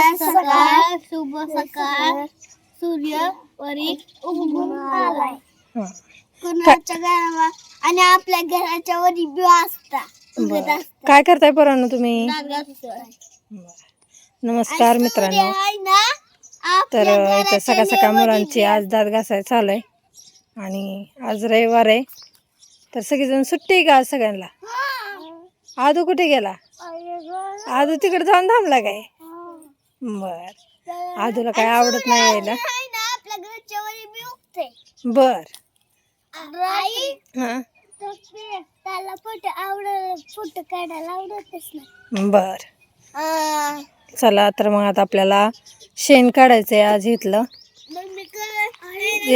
शुभ सकाळ सूर्य वरी उगवून आलाय. कुणाच्या घरावर आणि आपल्या घराच्या वरी बी असता उगत बरं. असता काय करताय पोरांनो तुम्ही. नमस्कार आणि मित्रांनो सूर्य आहे ना तर आपल्या इथं घराच्या सकाळ सकाळ मुलांची आज दात घासाय चालू आहे आणि आज रविवार आहे तर सगळेजण सुट्टी आहे का आज सगळ्यांना हा. आदू कुठे गेला. आदू तिकडे जाऊन थांबला काय. बर. आदूला काय आवडत नाही यायला? आपल्या घरच्या वरी बर. आई हा. तर ते- त्याला फोटो आवडत फोटो काढायला आवडतच नाही. बर. चला तर मग आता आपल्याला शेण काढायचंय आज इथलं.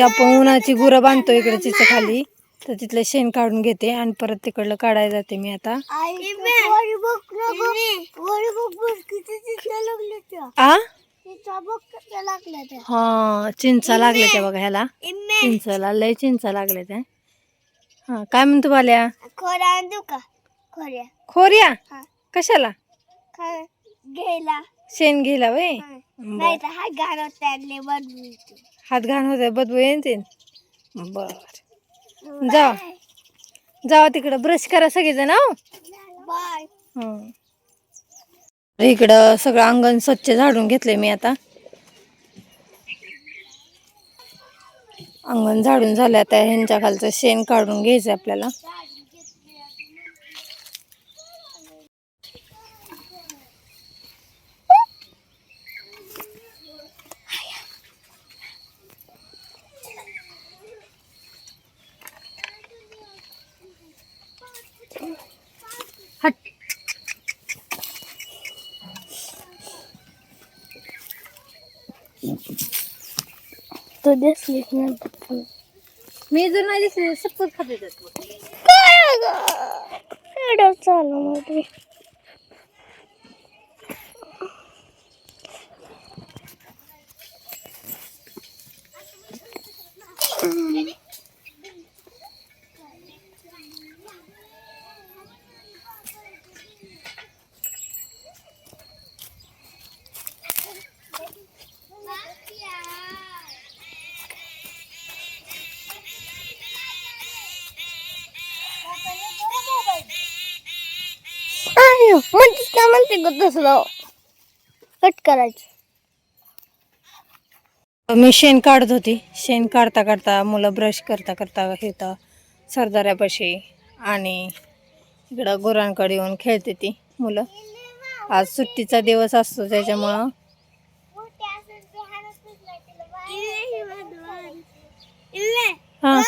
आपण उन्हाची गुरं बांधतो इकडे तिचं खाली. तर तिथलं शेण काढून घेते आणि परत तिकडलं काढायला जाते मी आता. आ. हा चिंचा लागल्या त्या बघा ह्याला. इम्मे. चिंचाला लय चिंचा लागल्या त्या. हा काय म्हणतो बाल्या? खोऱ्या खोऱ्या. खोऱ्या? हा. कशाला? खा- घ्यायला. शेण घ्यायला वय? हा. नाही तर हा गाणं त्यांनी बनवली हात घाण होते बदबू येते बर. जा जावा तिकडं. ब्रश करा सगळेजण हो? बाय हं. इकडं सगळं अंगण स्वच्छ झाडून घेतलंय मी आता. अंगण झाडून झालं आता. ह्यांच्या खालचं शेण काढून घ्यायचं आपल्याला. तू दिसलीस नाही मी जर नाही दिसले सपत खाते काय चालू मध्ये. म्हणतेस काय म्हणते ग तसलं कट करायचं मी शेण काढत होती शेण काढता काढता मुलं ब्रश करता करता येतं सरदाऱ्यापाशी आणि इकडं गुरांकडे येऊन खेळते ती मुलं आज सुट्टीचा दिवस असतो त्याच्यामुळं हा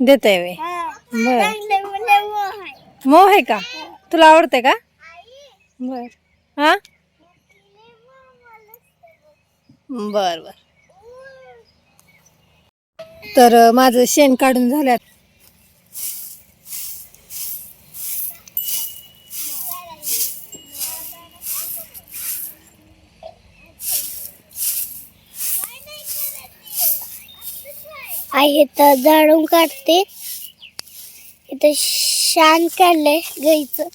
देते आहे वे हा. बर. मोह आहे का? तुला आवडते का? बर. हा? बर बर. तर माझं शेण काढून झाल्यात. आई तर जाळून काढते. इथं शान काढलंय गाईचं.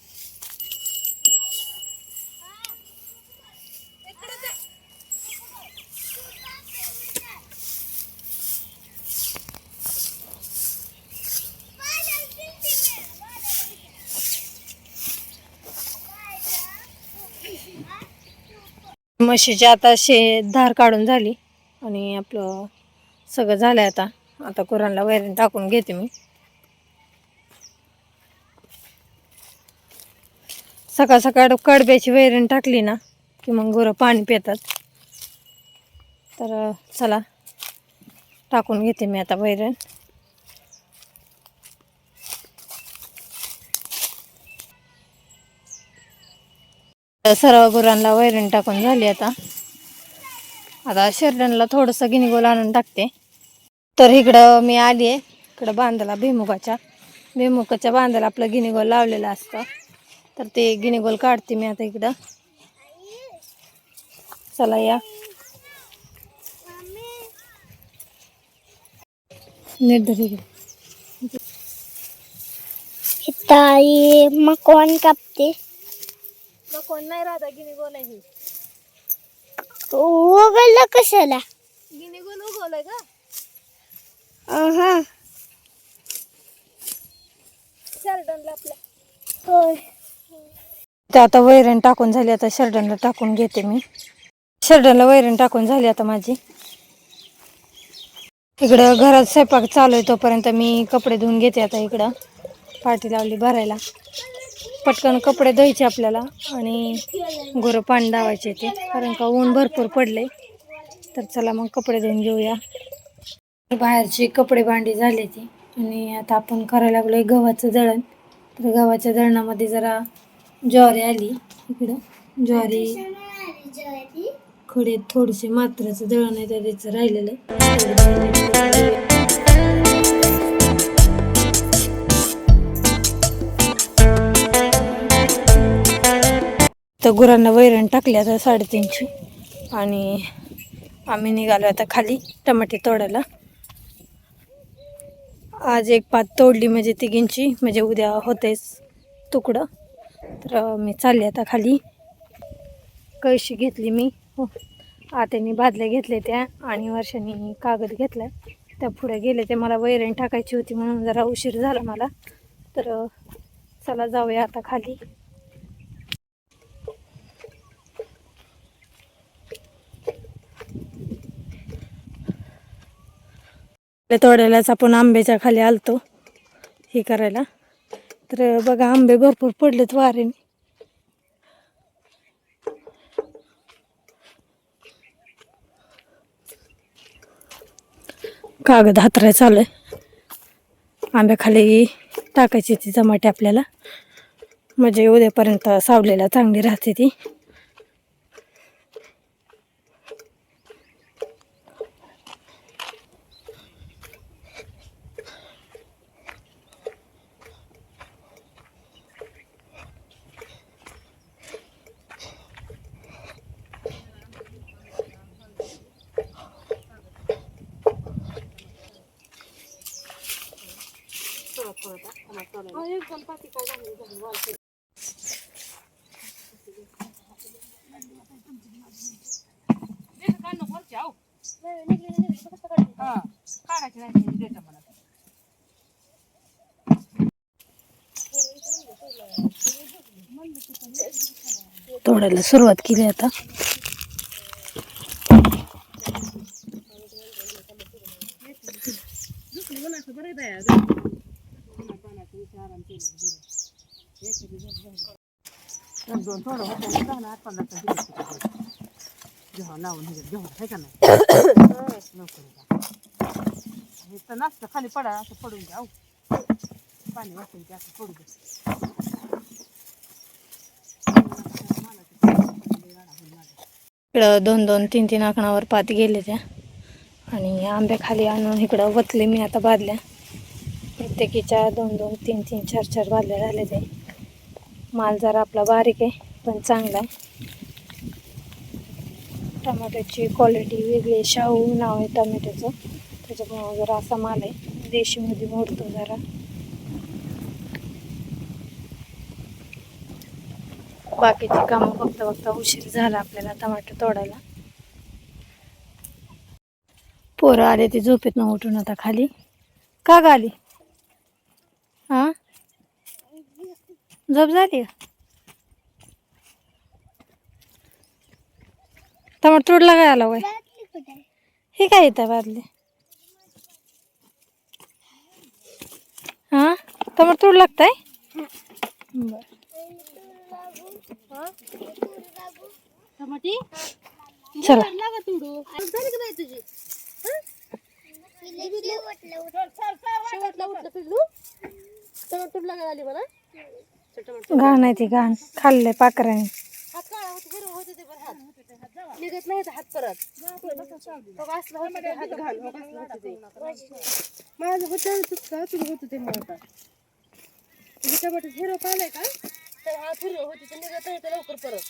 म्हशीची आता शे धार काढून झाली आणि आपलं सगळं झालं आता. आता कुरांना वैरण टाकून घेते मी. सकाळ सकाळ कडब्याची वैरण टाकली ना की मग गुरं पाणी पितात. तर चला टाकून घेते मी आता वैरण. सर्व गुरांना वैरण टाकून झाली आता. आता शेरड्यांना थोडंसं गिनीगोल आणून टाकते. तर इकडं मी आली आहे इकडं बांधाला भीमुखाच्या भीमुखाच्या बांधाला आपलं गिनीगोल लावलेलं असतं. तर ते गिनीगोल काढते मी आता इकडं. चला या. आई मकवान कापते. कोण नाही राहता गिनीगोल आहे वगळला कशाला? गिनीगोल उगवलंय का? हा शर्टनला आपल्या होय. ते आता वैरण टाकून झाली आता शर्डनला टाकून घेते मी. शर्डनला वैरण टाकून झाली आता माझी. इकडं घरात स्वयंपाक चालू आहे तोपर्यंत मी कपडे धुवून घेते आता इकडं. पाठी लावली भरायला. पटकन कपडे धुवायचे आपल्याला आणि गुरं पाणी लावायचे ते. कारण का ऊन भरपूर पडले तर चला मग कपडे धुवून घेऊया. बाहेरची कपडे भांडी झाली ती. आणि आता आपण करायला लागलोय गव्हाचं दळण. तर गव्हाच्या दळणामध्ये जरा ज्वारी आली. इकडं ज्वारी खडे थोडेसे मात्राचं दळण आहे त्याचं राहिलेलं आहे. तर गुरांना वैरण टाकले आता साडेतीनची आणि आम्ही निघालो आता खाली टमाटे तोडायला. आज एक पात तोडली म्हणजे तिघींची म्हणजे उद्या होतेच तुकडं. तर मी चालले आता खाली. कळशी घेतली मी. हो. आत्याने बादल्या घेतल्या त्या आणि वर्षांनी कागद घेतला. त्या पुढे गेले ते मला वैरण टाकायची होती म्हणून जरा उशीर झाला मला. तर चला जाऊया आता खाली. आपल्या तोड्यालाच आपण आंब्याच्या खाली आलतो. हे करायला. तर बघा आंबे भरपूर पडलेत वारेने कागद हातराय चालू आहे आंब्याखाली टाकायची ती टमाटे आपल्याला. म्हणजे उद्यापर्यंत सावलेला चांगली राहते ती. तोडायला सुरुवात केली आता. खाली पडा असं पडून द्या अहो. पाणी वाचून द्या असं पडू द्या इकडं दोन दोन तीन तीन आकणावर पात गेले त्या. आणि आंबे खाली आणून इकडं वतले मी आता बादल्या. प्रत्येकीच्या दोन दोन तीन तीन चार चार बादल्या झाले ते माल जरा आपला बारीक आहे. पण चांगला आहे. टमाट्याची क्वालिटी वेगळी शाहू नाव आहे टमॅटोचं. त्याच्यामुळं जरा असा माल आहे. देशीमध्ये मोडतो जरा. बाकीची कामं बघता बघता उशीर झाला आपल्याला टमाटर तोडायला. पोरं आले ते झोपेत न उठून आता खाली. का ग आली हा? झोप झाली? का टमाटर तोडला काय आला वय? हे काय येतं बादले? हा? तोड लागताय? टमाटी? चला. तुडू झाली का बाई तुझी? शेवटला उठलं पिल्लू. टमाटर लागा आली मला. टमाटर घाण आहे ती घाण. खाल्ले पाकराने हात काळा होते हिरवं होते ते बरं हात. निघत नाही ते हात परत. असलं होतं ते हात घाण का, असलं होतं ते. माझं होतं का? तुझं होतं ते मला आता. तुझं टमाटर हिरवं पाहिलंय का? तर हात हिरवं होते ते निघत नाही ते लवकर परत.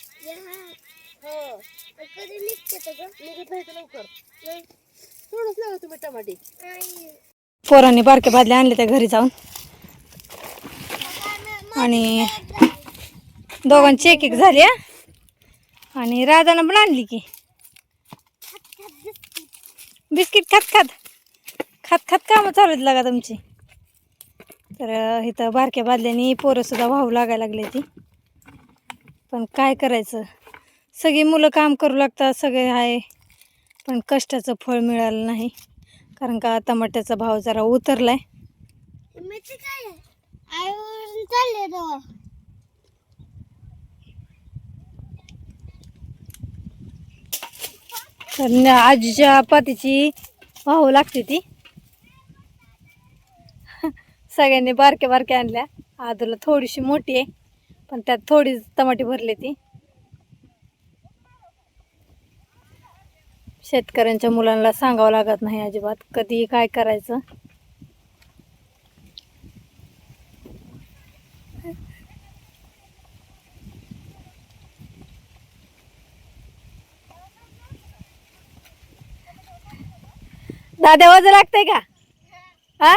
हो. निघत नाही ते लवकर. सोडूच तुम्ही टमाटे. पोरांनी बारके बादले आणले त्या घरी जाऊन. आणि दोघांची एक एक झाली हा. आणि राधानं पण आणली की. बिस्किट खात खात. खात खात कामं चालू आहेत लागा तुमची. तर इथं बारक्या बादल्यानी पोरंसुद्धा वाहू लागायला लागले ती पण काय करायचं? सगळी मुलं काम करू लागतात सगळे आहे पण कष्टाचं फळ मिळालं नाही. कारण का टमाट्याचा भाव जरा उतरला आहे आईवरून चालले तो तर आजीच्या पातीची वाहू लागते ती. सगळ्यांनी बारक्या बारक्या आणल्या. आदूला थोडीशी मोठी आहे पण त्यात थोडी टमाटी भरली ती. शेतकऱ्यांच्या मुलांना सांगावं लागत नाही अजिबात. कधी काय करायचं. दादा वजन लागतंय का? हा?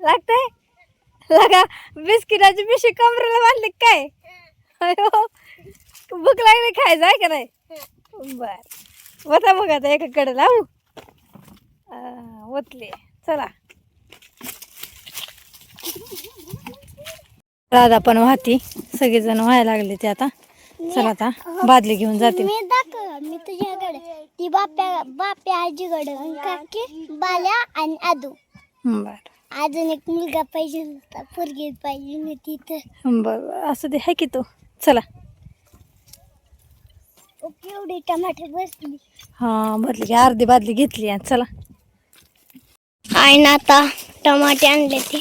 लागतंय? लगा बिस्किटाची पिशी कमरेला बांधली काय? भूक लागली खायचं आहे का नाही? बर. होता मग आता एकाकडे लावू. ओतले ओतली. चला. राधा पण वाहती. सगळेजण व्हायला लागले ते आता. चला आता बादली घेऊन जाते. मी दाखव मी तुझ्याकडे. ती बाप्या बाप्या आजीकडे. काकी बाल्या आणि आदू. बर. अजून एक मुलगा पाहिजे होता पोरगी पाहिजे मी तिथं. बर. असं ते आहे की तू. चला. ओके एवढी टमाटर बसली. हा भरली की अर्धी बादली घेतली आणि चला. आहे ना आता टमाटे आणले ते.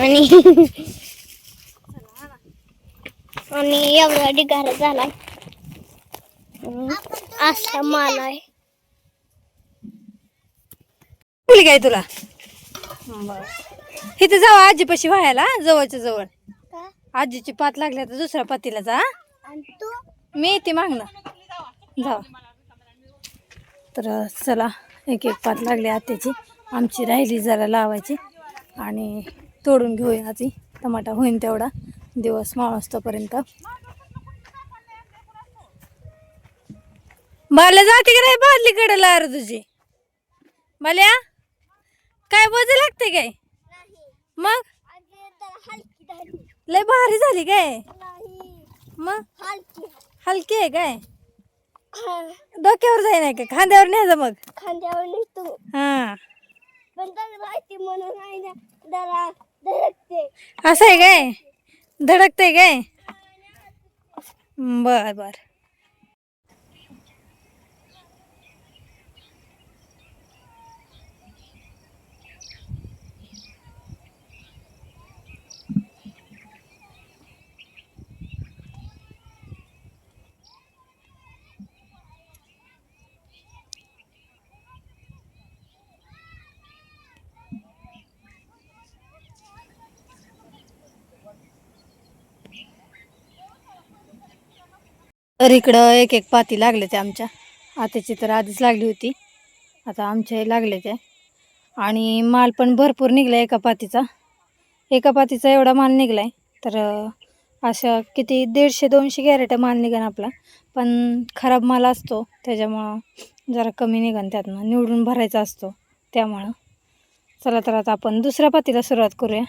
आणि आणि एवढा ढिगारा झालाय. असा माल आहे. काय तुला? बर. इथे जाऊ आजीपाशी व्हायला जवळच्या जवळ. आजीची पात लागल्या तर दुसऱ्या पातीला जा? आणि तू? मी येते मागणं जावा तर चला एक एक पात लागली आत्याची. आमची राहिली जरा लावायची. आणि तोडून घेऊया आधी. टमाटा होईन तेवढा. दिवस मावस्तोपर्यंत बाल्या जाते का नाही? बादलीकडे लार तुझी. बाल्या काय वजन लागते काय? मग? लय भारी झाली काय? मग? हलकी आहे काय? डोक्यावर जाई नाही का? खांद्यावर न्यायचं मग. खांद्यावर निघतो हा. पण त्याला माहिती म्हणून आहे ना जरा धडकते असं आहे काय? धडकते काय? बर बर. तर इकडं एक एक पाती लागले ते आमच्या. आताची तर आधीच लागली होती. आता आमच्या लागले ते आणि माल पण भरपूर निघला एका पातीचा. एका पातीचा एवढा माल निघलाय. तर अशा किती दीडशे दोनशे कॅरेट माल निघेन आपला. पण खराब माल असतो. त्याच्यामुळं जरा कमी निघन त्यातनं. निवडून भरायचा असतो. त्यामुळं. चला तर आता आपण दुसऱ्या पातीला सुरुवात करूया.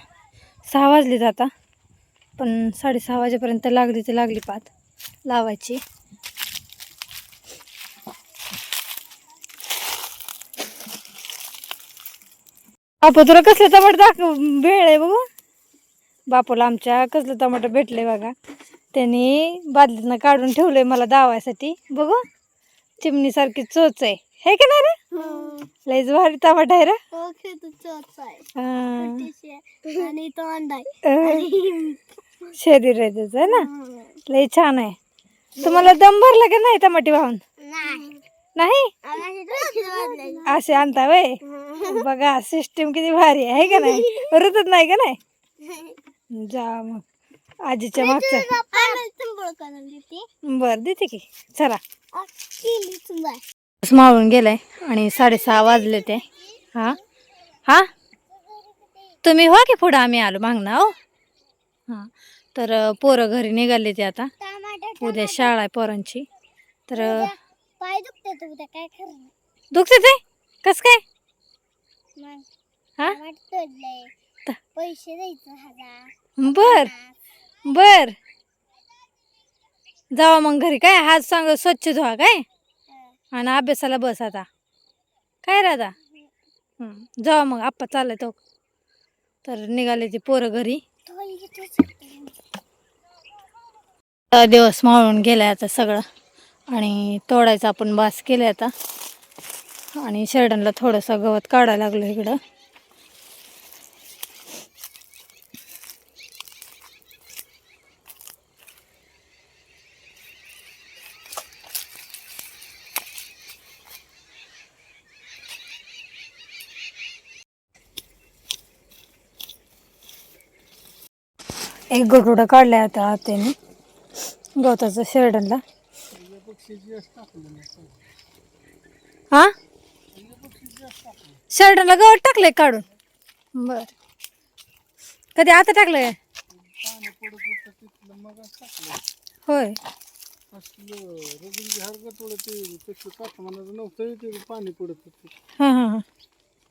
सहा वाजलीत आता. पण साडेसहा वाजेपर्यंत लागली ते लागली पात. लावायची. बापू तुला कसलं टमाटर दाखव भेळ आहे बघू. बापूला आमच्या कसलं टमाटर भेटले बघा. त्यांनी बादलीतनं काढून ठेवलंय मला दावायसाठी. बघू. चिमणीसारखी चोच आहे. हे का नाही रे? लयच भारी टमाटा आहे रे. ओके तू चोच आहे. हा. आणि तो अंडा शरीर आहे त्याचं है ना लय छान आहे. तुम्हाला दम भरला का नाही टमाटे वाहून? नाही. असे आणता वय बघा सिस्टीम किती भारी आहे का नाही? रुतत नाही का नाही? जा मग. आजीच्या मागचं. आम्हाला चंबळ करून देते. बर देते की. चला. मावळून गेलाय आणि साडेसहा वाजले ते. हा? हा? तुम्ही हो की पुढं आम्ही आलो मागणं हो? हां. तर पोरं घरी निघाले ते आता. उद्या शाळा आहे पोरांची. तर पाय दुखते तू उद्या काय खरं. दुखते ते? कस काय? हा? पैसे द्यायचं बर. बर. जावा मग घरी. काय? हात सांग स्वच्छ धुवा काय? आणि अभ्यासाला बस आता. काय राधा हं, जावा मग. आप्पा चाललाय तो. तर निघाले ते पोरं घरी. दिवस माळून गेलाय आता सगळं. आणि तोडायचं आपण बास केलं आता. आणि शेरडनला थोडंसं गवत काढायला लागलो इकडं. एक गोटोडा काढलाय आता आत्याने गवताचं शेरडनला. हा? शेरडनला गवत टाकलंय काढून. बर. कधी आता टाकलंय? होय. पाणी पडत होतं हां हां हां.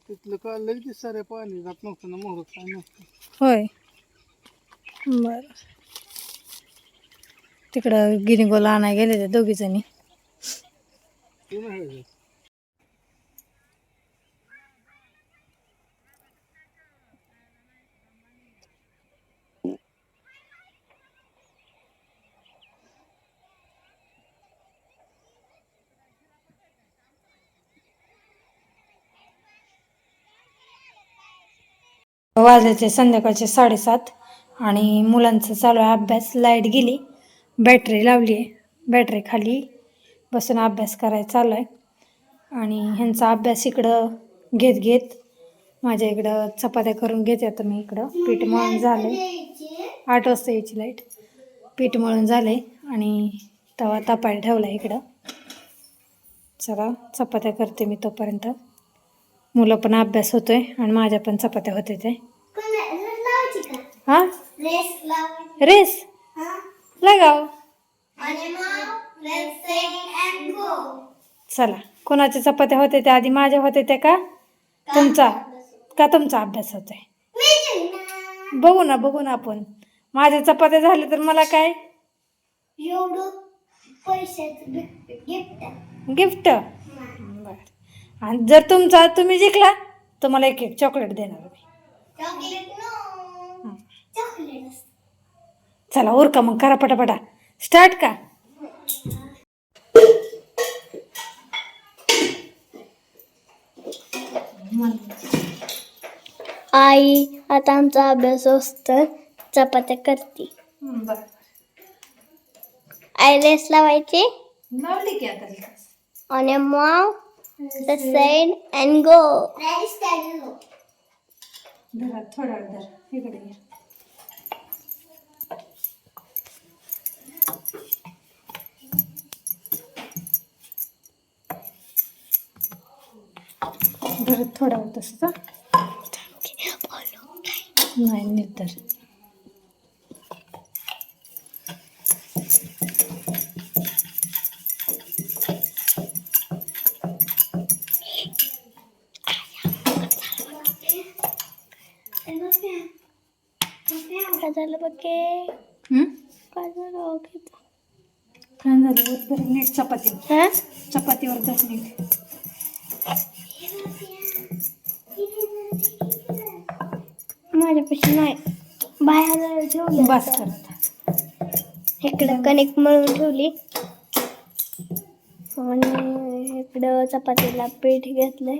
तिथलं का लगेच सारे पाणी जात नव्हतं ना मोहरत काय नव्हतं. होय. बर. तिकडं गिनिगोला आणाय गेले ते दोघी जणी. वाजायचे संध्याकाळचे साडेसात आणि मुलांचा चालू आहे अभ्यास. लाइट गेली. बॅटरी लावली आहे. बॅटरी खाली बसून अभ्यास करायचा चालू आहे. आणि ह्यांचा अभ्यास इकडं घेत घेत माझ्या इकडं चपात्या करून घेते आता मी इकडं. पीठ मळून झालं आठ वाजता यायची लाइट. पीठ मळून झाले आणि तवा तापायला ठेवला इकडं. चला चपात्या करते मी तोपर्यंत. मुलं पण अभ्यास होतोय आणि माझ्या पण चपात्या होते ते हा? रेस? हा? लगाव चला. कोणाच्या चपात्या होते त्या आधी माझ्या होते त्या का? तुमचा. का तुमचा अभ्यास होतोय. बघू ना बघू ना आपण. माझ्या चपात्या झाल्या तर मला काय? गिफ्ट बर. आणि जर तुमचा तुम्ही जिंकला तर मला एक एक चॉकलेट देणार मी चला उरका मग करा पटापटा. स्टार्ट का? आई आता आमचा अभ्यास असतं चपात्या करते. बर. आई रेस लावायची? लावली की आता. आणि मग the side and go. धरा थोडा वेळ धरा. इकडे या. धरा थोडा वेळ तसं नाही काय झालं बघे? काय झालं नीट चपाती. चपातीवर धर नीट. माझ्यापाशी नाही. बाहेर ठेवली बस करत. इकडं कणिक मळून ठेवली. आणि इकडं चपातीला पीठ घेतलंय.